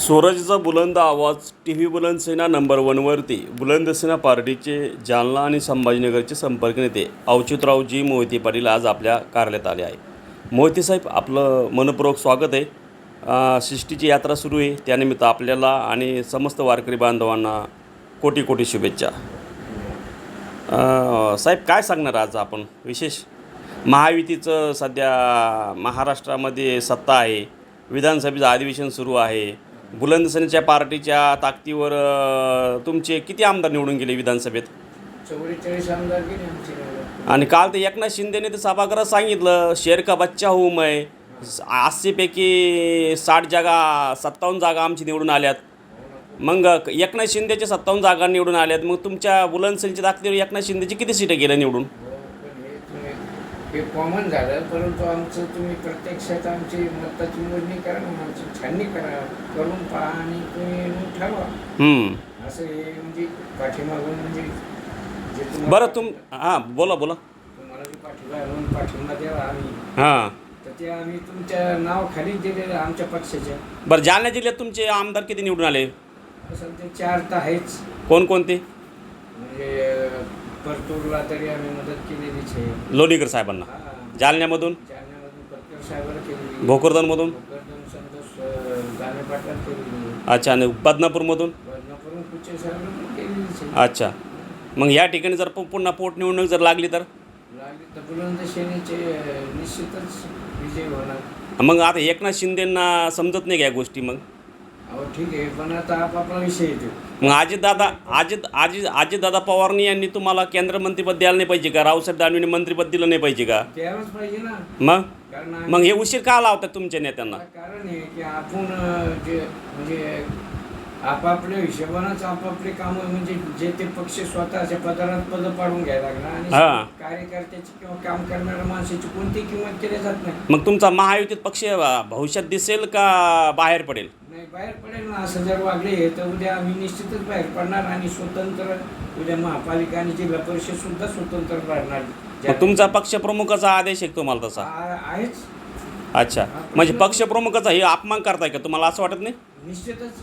सूरजचा बुलंद आवाज T V बुलंद सेना नंबर वनवरती बुलंद सेना पार्टीचे जालना आणि संभाजीनगरचे संपर्क नेते अवचितरावजी मोहिते पाटील आज आपल्या कार्यालयात आले आहे मोहिते साहेब आपलं मनपूर्वक स्वागत आहे. शिष्टीची यात्रा सुरू आहे. त्यानिमित्त आपल्याला आणि समस्त वारकरी बांधवांना कोटी कोटी शुभेच्छा. साहेब काय सांगणार आज आपण? विशेष महायुतीचं सध्या महाराष्ट्रामध्ये सत्ता आहे. विधानसभेचं अधिवेशन सुरू आहे. बुलंदसेनेच्या पार्टीच्या ताकदीवर तुमचे किती आमदार निवडून गेले विधानसभेत? चौवेचाळीस आमदार गेले आमचे. आणि काल ते एकनाथ शिंदेने ते सभागृहात सांगितलं शेर का बच्चा हूँ मैं. अस्सीपैकी साठ जागा सत्तावन्न जागा आमची निवडून आल्यात. मग एकनाथ शिंदेच्या सत्तावन्न जागा निवडून आल्यात. मग तुमच्या बुलंदसेनच्या ताकदीवर एकनाथ शिंदेची किती सीटं गेल्या निवडून? हे कॉमन झालं परंतु आमचं तुम्ही प्रत्यक्षात आमची मताची मोजणी करा ना आमची छाननी करा करून पहा आणि तुम्ही ठरवा. असं हे म्हणजे पाठीमागून म्हणजे जे बरं तुम हां बोला बोला. तुम्हाला जे पाठिंबा पाठिंबा द्यावा आम्ही. हां. तर ते आम्ही तुमच्या नाव खाली दिलेलं आमच्या पक्षाच्या. बरं जालना जिल्ह्यात तुमचे आमदार किती निवडून आले? सध्या चार तर आहेच. कोणकोणते म्हणजे परतूरला तरी आम्ही मदत केलेलीच आहे लोणीकर साहेबांना. जालन्यामधून? केलेली. भोकरदनमधून? भोकरदन संतोष गाणे पाटला केलेली. अच्छा आणि बदनापूरमधून? बदनापूरून कुचे साहेबाला पण केलेलीच आहे अच्छा. मग या ठिकाणी जर पु- पुन्हा पोटनिवडणूक जर लागली तर? लागली तर बुलंद सेनेचे निश्चितच विजय होणार. मग आता एकनाथ शिंदेंना समजत नाही का या गोष्टी मग? अहो ठीक आहे पण आता आपापला विषय येतो. मग अजितदादा अजित अजित अजितदादा पवारनी यांनी तुम्हाला केंद्रमंत्रीपद द्यायला नाही पाहिजे का? रावसाहेब दानवेने मंत्रीपद दिलं नाही पाहिजे का? द्यायलाच पाहिजे ना. मग? कारण आम्ही- मग हे उशीर का लावतात तुमच्या नेत्यांना? कारण आहे की आपण अं, जे म्हणजे आपापल्या हिशोबानंच आपापले कामं म्हणजे जे ते पक्ष स्वतःच्या पदारात पद पाडून घ्यायला लागला हा. आणि कार्यकर्त्याची किंवा काम करणाऱ्या माणसाची कोणती किंमत केली जात नाही. मग तुमचा महायुतीत पक्ष अ, भविष्यात दिसेल का बाहेर पडेल? नाही बाहेर पडेल ना असं जर वागले तर उद्या आम्ही निश्चितच बाहेर पडणार आणि स्वतंत्र उद्या महापालिका आणि जिल्हा परिषद सुद्धा स्वतंत्र राहणार. मग तुमचा पक्षप्रमुखाचा आदेश आहे तुम्हाला तसा? आ- आहेच. अच्छा. म्हणजे पक्षप्रमुखाचा हे अपमान करताय का? तुम्हाला असं वाटत नाही? निश्चितच.